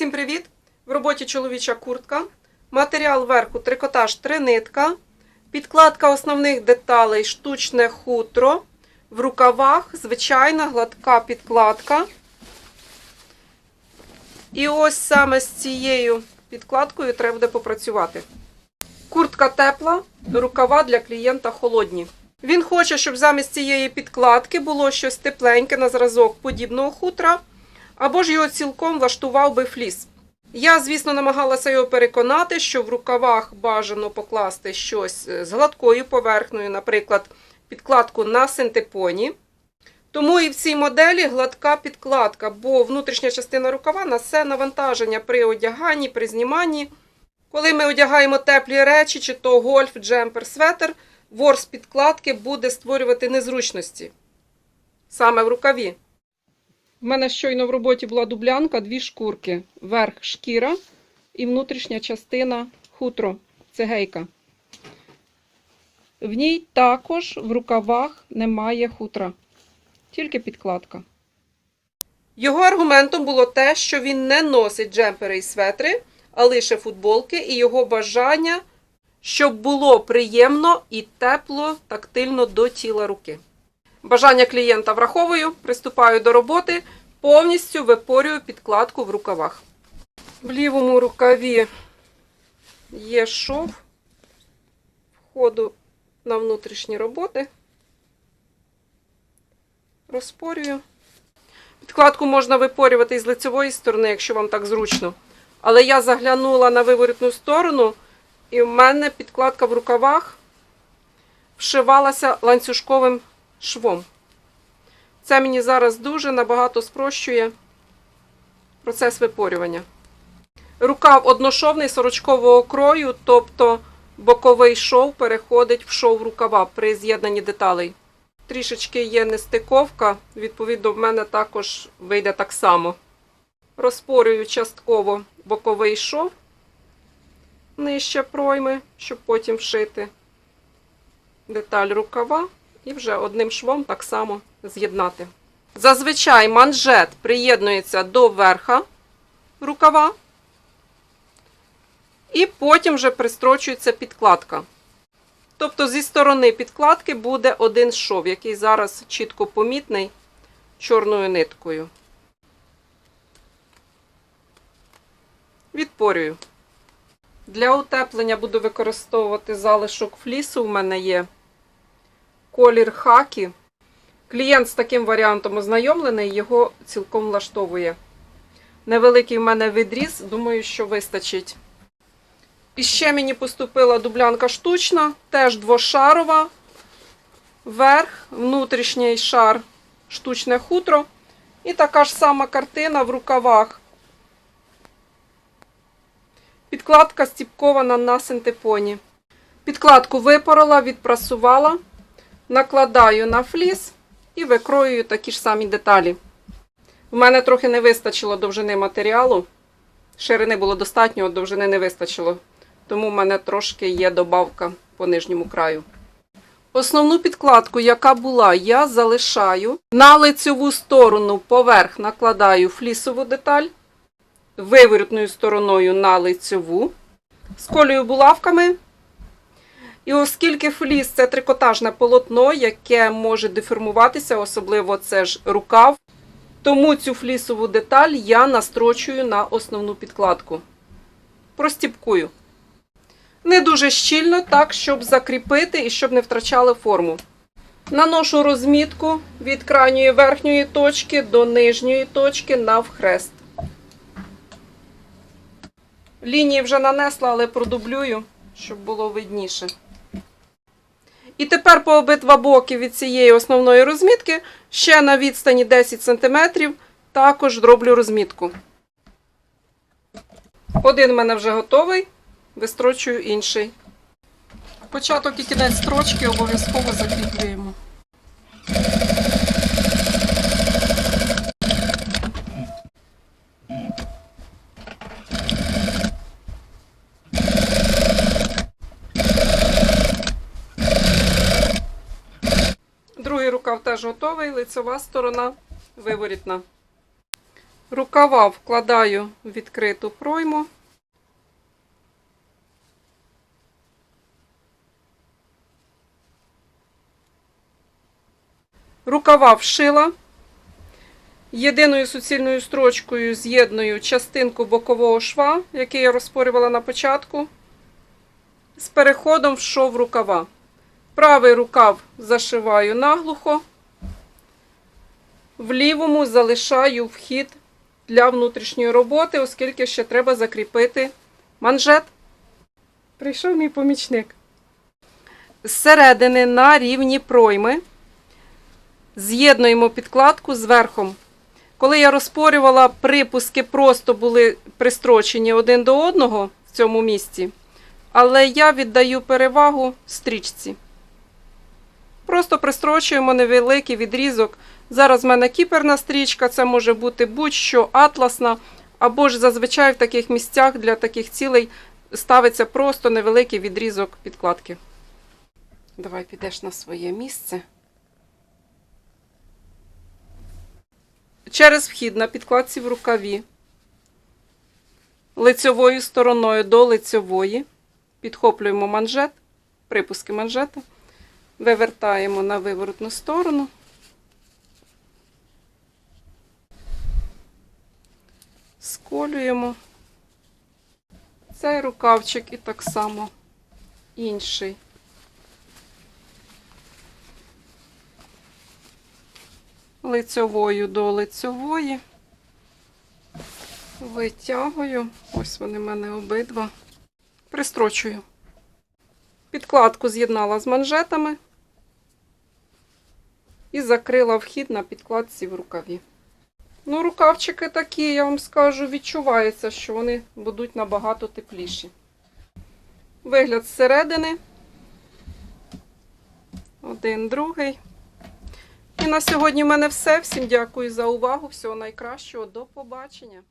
Всім привіт! В роботі чоловіча куртка. Матеріал верху трикотаж тринитка. Підкладка основних деталей штучне хутро. В рукавах звичайна гладка підкладка. І ось саме з цією підкладкою треба буде попрацювати. Куртка тепла, рукава для клієнта холодні. Він хоче, щоб замість цієї підкладки було щось тепленьке на зразок подібного хутра, або ж його цілком влаштував би фліс. Я, звісно, намагалася його переконати, що в рукавах бажано покласти щось е, з гладкою поверхнею, наприклад, підкладку на синтепоні. Тому і в цій моделі гладка підкладка, бо внутрішня частина рукава несе навантаження при одяганні, при зніманні. Коли ми одягаємо теплі речі, чи то гольф, джемпер, светр, ворс підкладки буде створювати незручності. Саме в рукаві. У мене щойно в роботі була дублянка, дві шкурки. Верх шкіра і внутрішня частина хутро, цегейка. В ній також в рукавах немає хутра, тільки підкладка. Його аргументом було те, що він не носить джемпери і светри, а лише футболки, і його бажання, щоб було приємно і тепло, тактильно до тіла руки. Бажання клієнта враховую, приступаю до роботи, повністю випорюю підкладку в рукавах. В лівому рукаві є шов входу на внутрішні роботи. Розпорюю. Підкладку можна випорювати із лицевої сторони, якщо вам так зручно. Але я заглянула на виворітну сторону, і в мене підкладка в рукавах вшивалася ланцюжковим швом. Це мені зараз дуже набагато спрощує процес випорювання. Рукав одношовний сорочкового крою, тобто боковий шов переходить в шов рукава при з'єднанні деталей. Трішечки є нестиковка, відповідно, в мене також вийде так само. Розпорюю частково боковий шов нижче пройми, щоб потім вшити деталь рукава і вже одним швом так само з'єднати. Зазвичай манжет приєднується до верха рукава, і потім вже пристрочується підкладка. Тобто зі сторони підкладки буде один шов, який зараз чітко помітний чорною ниткою. Відпорюю. Для утеплення буду використовувати залишок флісу. У мене є колір хакі. Клієнт з таким варіантом ознайомлений, його цілком влаштовує. Невеликий в мене відріз, думаю, що вистачить. І ще мені поступила дублянка штучна, теж двошарова. Верх, внутрішній шар, штучне хутро. І така ж сама картина в рукавах. Підкладка стіпкована на синтепоні. Підкладку випорола, відпрасувала, накладаю на фліс і викроюю такі ж самі деталі. У мене трохи не вистачило довжини матеріалу. Ширини було достатньо, довжини не вистачило. Тому в мене трошки є добавка по нижньому краю. Основну підкладку, яка була, я залишаю. На лицеву сторону поверх накладаю флісову деталь, виворотною стороною на лицеву, сколюю булавками. І оскільки фліс це трикотажне полотно, яке може деформуватися, особливо це ж рукав, тому цю флісову деталь я настрочую на основну підкладку. Простіпкую. Не дуже щільно, так, щоб закріпити і щоб не втрачали форму. Наношу розмітку від крайньої верхньої точки до нижньої точки навхрест. Лінії вже нанесла, але продублюю, щоб було видніше. І тепер по обидва боки від цієї основної розмітки ще на відстані 10 см також зроблю розмітку. Один в мене вже готовий, вистрочую інший. Початок і кінець строчки обов'язково закріплюємо. Другий рукав теж готовий, лицева сторона виворітна. Рукава вкладаю в відкриту пройму. Рукава вшила. Єдиною суцільною строчкою з'єдную частинку бокового шва, який я розпорювала на початку, з переходом в шов рукава. Правий рукав зашиваю наглухо, в лівому залишаю вхід для внутрішньої роботи, оскільки ще треба закріпити манжет. Прийшов мій помічник. Зсередини на рівні пройми з'єднуємо підкладку з верхом. Коли я розпорювала, припуски просто були пристрочені один до одного в цьому місці, але я віддаю перевагу стрічці. Просто пристрочуємо невеликий відрізок. Зараз в мене кіперна стрічка, це може бути будь-що атласна, або ж зазвичай в таких місцях для таких цілей ставиться просто невеликий відрізок підкладки. Давай підеш на своє місце. Через вхід на підкладці в рукаві. Лицьовою стороною до лицьової. Підхоплюємо манжет, припуски манжета. Вивертаємо на виворотну сторону. Сколюємо. Цей рукавчик і так само інший. Лицьовою до лицьової. Витягую. Ось вони в мене обидва. Пристрочую. Підкладку з'єднала з манжетами і закрила вхід на підкладці в рукаві. Ну, рукавчики такі, я вам скажу, відчувається, що вони будуть набагато тепліші. Вигляд зсередини. Один, другий. І на сьогодні в мене все. Всім дякую за увагу. Всього найкращого. До побачення.